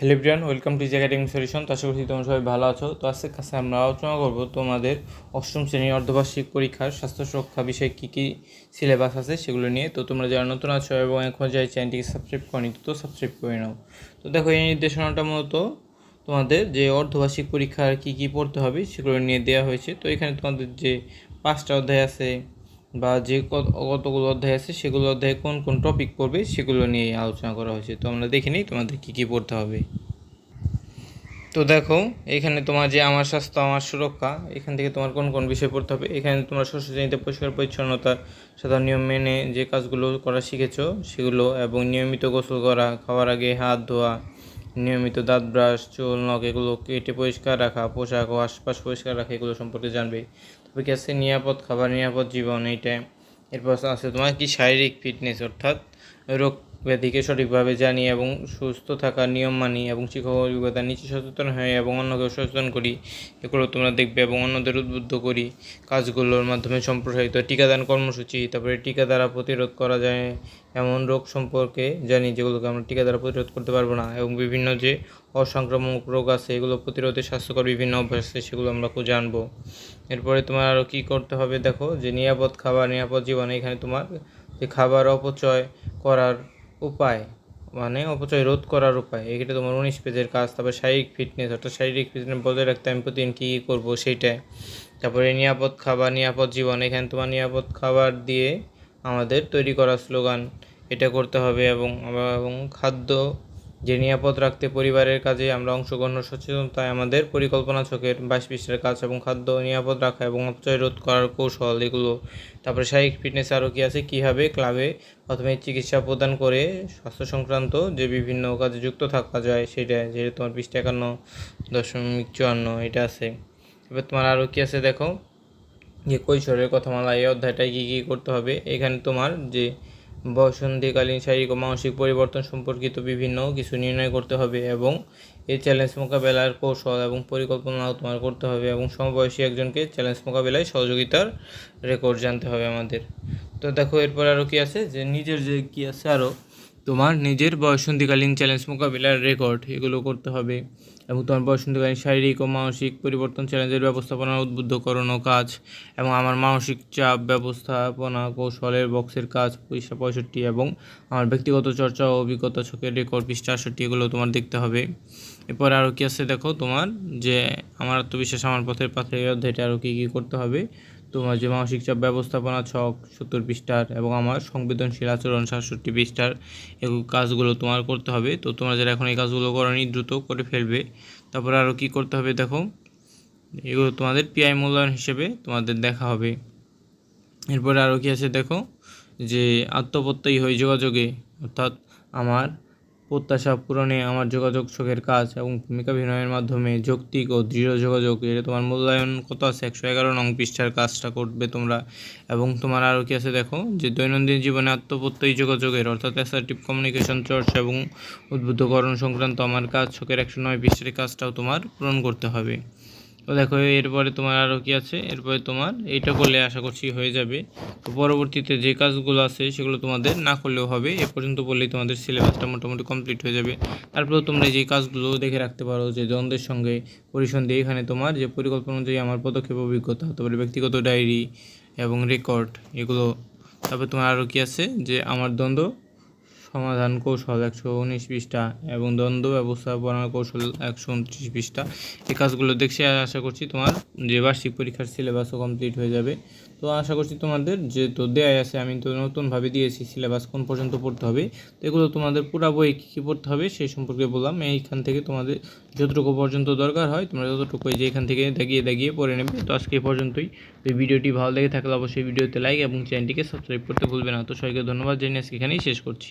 Hello Brian welcome to academy solution তো আশা করছি তোমরা সবাই ভালো আছো। তো আজকের কাছে আমরা আলোচনা করব তোমাদের অষ্টম শ্রেণির অর্ধবার্ষিক পরীক্ষার স্বাস্থ্য সুরক্ষা বিষয়ে কী কী সিলেবাস আছে সেগুলো নিয়ে। তো তোমরা যারা নতুন আছো এবং এখন যাই চ্যানেলটিকে সাবস্ক্রাইব করনি, তো সাবস্ক্রাইব করে নাও। তো দেখো, এই নির্দেশনাটা মূলত তোমাদের যে অর্ধবার্ষিক পরীক্ষার কী কী পড়তে হবে সেগুলো নিয়ে দেওয়া হয়েছে। তো এখানে তোমাদের যে পাঁচটা অধ্যায় আছে বা যে কতগুলো অধ্যায় আছে, সেগুলো অধ্যায়ে কোন কোন টপিক পড়বে, সেগুলো নিয়ে আলোচনা করা হয়েছে। তো আমরা দেখে নিই তোমাদের কী কী পড়তে হবে। তো দেখো, এখানে তোমার যে আমার স্বাস্থ্য, আমার সুরক্ষা, এখান থেকে তোমার কোন কোন বিষয় পড়তে হবে? এখানে তোমরা শ্রেণীতে পরিষ্কার, পরিচ্ছন্নতা, সাধারণ নিয়ম মেনে যে কাজগুলো করা শিখেছো, সেগুলো এবং নিয়মিত গোসল করা, খাওয়ার আগে হাত ধোয়া নিয়মিত দাঁত ব্রাশ, চুল, নখ, এগুলো কেটে পরিষ্কার রাখা, পোশাক ও আশপাশ পরিষ্কার রাখা, এগুলো সম্পর্কে জানবে। তবে কি আছে নিরাপদ খাবার, নিরাপদ জীবন এইটা এরপর আছে তোমার কি শারীরিক ফিটনেস অর্থাৎ রোগ ব্যাধিকে সঠিকভাবে জানি এবং সুস্থ থাকার নিয়ম মানি এবং শিক্ষক অভিজ্ঞতা নিচে সচেতন হয়ে এবং অন্যকেও সচেতন করি। এগুলো তোমরা দেখবে এবং অন্যদের উদ্বুদ্ধ করি। কাজগুলোর মাধ্যমে সম্প্রসারিত টিকাদান কর্মসূচি, তারপরে টিকা দ্বারা প্রতিরোধ করা যায়। এমন রোগ সম্পর্কে জানি যেগুলোকে আমরা টিকা দ্বারা প্রতিরোধ করতে পারব না এবং বিভিন্ন যে অসংক্রামক রোগ আছে, এগুলো প্রতিরোধে স্বাস্থ্যকর বিভিন্ন অভ্যাস আছে, সেগুলো আমরা খুব জানব এরপরে তোমার আরও কী করতে হবে দেখো, যে নিরাপদ খাবার, নিরাপদ জীবন এখানে তোমার যে খাবার অপচয় করার উপায় মানে অপচয় রোধ করার উপায়। এটা তোমার উনিশ পেজের কাজ, তারপর শারীরিক ফিটনেস অর্থাৎ শারীরিক ফিটনেস বজায় রাখতে আমি প্রতিদিন কী কী করব সেইটা তারপরে নিরাপদ খাবার, নিরাপদ জীবন, এখানে তোমার নিরাপদ খাবার দিয়ে আমাদের তৈরি করা স্লোগান, এটা করতে হবে এবং এবং খাদ্য যে নিরাপদ রাখতে পরিবারের কাজে আমরা অংশগ্রহণ সচেতনতায় আমাদের পরিকল্পনা, চোখের বাইশ পৃষ্ঠের কাজ এবং খাদ্য নিরাপদ রাখা এবং অপচয় রোধ করার কৌশল এগুলো। তারপরে শারীরিক ফিটনেস আরও কী আছে? কীভাবে ক্লাবে প্রথমে চিকিৎসা প্রদান করে স্বাস্থ্য সংক্রান্ত যে বিভিন্ন কাজে যুক্ত থাকা যায় সেটা যেটা তোমার পৃষ্ঠ একান্ন দশমিক চুয়ান্ন, এটা আছে। এবার তোমার আরও কী আছে দেখো? যে কৈশোরের কথামালা এই অধ্যায়টায় কী কী করতে হবে? এখানে তোমার যে বসন্তীকালীন শারীরিক ও মানসিক পরিবর্তন সম্পর্কিত বিভিন্ন কিছু নির্ণয় করতে হবে এবং এই চ্যালেঞ্জ মোকাবেলার কৌশল এবং পরিকল্পনাও তোমার করতে হবে এবং সমবয়সী একজনকে চ্যালেঞ্জ মোকাবেলায় সহযোগিতার রেকর্ড জানতে হবে আমাদের। তো দেখো এরপর আরও কী আছে? যে নিজের যে কী আছে আরও তোমার নিজের বয়সন্ধিকালীন চ্যালেঞ্জ মোকাবিলার রেকর্ড এগুলো করতে হবে এবং তোমার বয়সন্ধিকালীন শারীরিক ও মানসিক পরিবর্তন চ্যালেঞ্জের ব্যবস্থাপনার উদ্বুদ্ধকরণ কাজ এবং আমার মানসিক চাপ ব্যবস্থাপনা কৌশলের বক্সের কাজ, পয়সা পঁয়ষট্টি এবং আমার ব্যক্তিগত চর্চা ও অভিজ্ঞতা ছকের রেকর্ড পৃষ্ঠা আটষট্টি এগুলো তোমার দেখতে হবে। এরপর আরও কী আছে দেখো তোমার যে আমার আত্মবিশ্বাস আমার পথের পাথে এই অধ্যায়টা আরও কী কী করতে হবে? তোমার যে মানসিক চাপ, ব্যবস্থাপনা ছক, সত্তর পৃষ্ঠার এবং আমার সংবেদনশীল আচরণ সাতষট্টি পৃষ্ঠার এগুলো কাজগুলো তোমার করতে হবে। তো তোমরা যারা এখন এই কাজগুলো করনি, দ্রুত করে ফেলবে। তারপর আরও কী করতে হবে দেখো, এগুলো তোমাদের পিআই মূল্যায়ন হিসেবে তোমাদের দেখা হবে। এরপরে আরও কী আছে দেখো, যে আত্মপ্রত্যয়ী হয়ে যোগাযোগে, অর্থাৎ আমার প্রত্যাশা পূরণে আমার যোগাযোগ চোখের কাজ এবং ভূমিকা অভিনয়ের মাধ্যমে যৌক্তিক ও দৃঢ় যোগাযোগ এটা তোমার মূল্যায়ন কত আছে? একশো এগারো নং পৃষ্ঠার কাজটা করবে তোমরা। এবং তোমার আরও কী আছে দেখো? যে দৈনন্দিন জীবনে আত্মপ্রত্যয়ী যোগাযোগের, অর্থাৎ অ্যাসার্টিভ কমিউনিকেশন চর্চা এবং উদ্বুদ্ধকরণ সংক্রান্ত আমার কাজ চোখের একশো নয় পৃষ্ঠের কাজটাও তোমার পূরণ করতে হবে। তো দেখো, এরপরে তোমার আরও কি আছে? এরপরে তোমার এইটা করলে আশা করছি হয়ে যাবে। তো পরবর্তীতে যে কাজগুলো আছে, সেগুলো তোমাদের না করলেও হবে। এ পর্যন্ত বললেই তোমাদের সিলেবাসটা মোটামুটি কমপ্লিট হয়ে যাবে। তারপরেও তোমরা যে কাজগুলো দেখে রাখতে পারো যে দ্বন্দ্বের সঙ্গে পরিসন্ধি, এখানে তোমার যে পরিকল্পনা অনুযায়ী আমার পদক্ষেপ, অভিজ্ঞতা, তারপরে ব্যক্তিগত ডায়েরি এবং রেকর্ড এগুলো, তারপরে তোমার আরও কি আছে? যে আমার দ্বন্দ্ব সমাধান কৌশল একশো উনিশ পৃষ্ঠা এবং দ্বন্দ্ব ব্যবস্থাপনার কৌশল একশো উনত্রিশ পৃষ্ঠা। এই কাজগুলো দেখছি আর আশা করছি তোমার যে বার্ষিক পরীক্ষার সিলেবাসও কমপ্লিট হয়ে যাবে। তো আশা করছি তোমাদের যে তো দেয়াই আছে, আমি তো নতুনভাবে দিয়েছি, সিলেবাস কোন পর্যন্ত পড়তে হবে, তো এগুলো তোমাদের পুরা বই কী কী পড়তে হবে সেই সম্পর্কে বললাম। এইখান থেকে তোমাদের যতটুকু পর্যন্ত দরকার হয়, তোমরা ততটুকু যে এখান থেকে দেখিয়ে দেখিয়ে পড়ে নেবে। তো আজকে পর্যন্তই। এই ভিডিওটি ভালো লেগে থাকলে অবশ্যই ভিডিওতে লাইক এবং চ্যানেলটিকে সাবস্ক্রাইব করতে ভুলবে না। তো সবাইকে ধন্যবাদ, জানিয়ে আজকে এখানেই শেষ করছি।